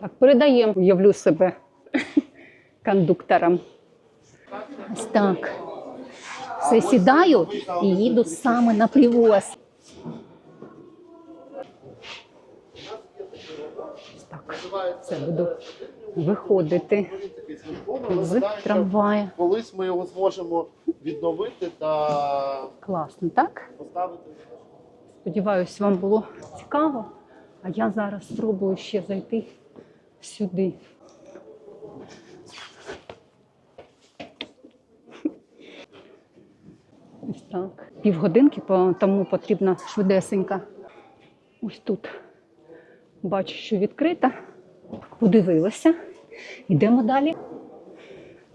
Так, передаємо, уявлю себе кондуктором. Ось так. Все сідаю і їду саме на привоз. Так, все буду виходити з трамвая. Колись ми його зможемо відновити та Класно, так? поставити. Сподіваюсь, вам було цікаво. А я зараз спробую ще зайти сюди. Ось так. Півгодинки, тому потрібна швидесенька. Ось тут бачу, що відкрита. Подивилася. Йдемо далі.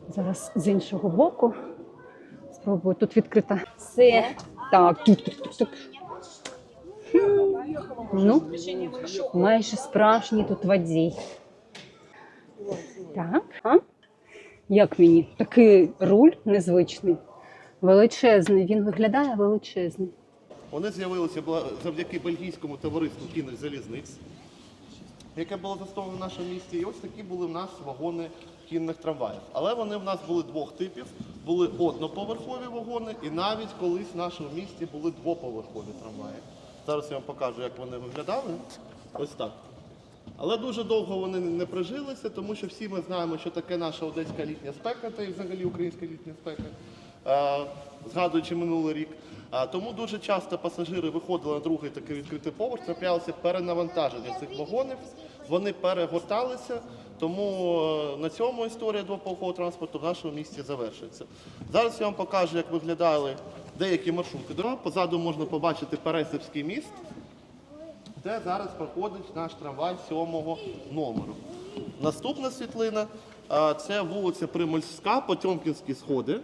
Зараз з іншого боку. Спробую тут відкрита. Все. Так, тут, тут, тут, тут. Ну, майже справжній тут водій. Так. А? Як мені? Такий руль незвичний, величезний. Він виглядає величезний. Вони з'явилися завдяки бельгійському товариству кінних залізниць, яке було засновано в нашому місті. І ось такі були в нас вагони кінних трамваїв. Але вони в нас були двох типів: були одноповерхові вагони, і навіть колись в нашому місті були двоповерхові трамваї. Зараз я вам покажу, як вони виглядали. Ось так. Але дуже довго вони не прижилися, тому що всі ми знаємо, що таке наша одеська літня спека, та й взагалі українська літня спека, е, згадуючи минулий рік. Тому дуже часто пасажири виходили на другий такий відкритий поверх, траплялося перенавантаження цих вагонів, вони перегорталися, тому е, на цьому історія двополкового транспорту в нашому місті завершується. Зараз я вам покажу, як виглядали деякі маршрути. Позаду можна побачити Пересипський міст де зараз проходить наш трамвай сьомого номеру. Наступна світлина це вулиця Примольська, Потьомкінські сходи.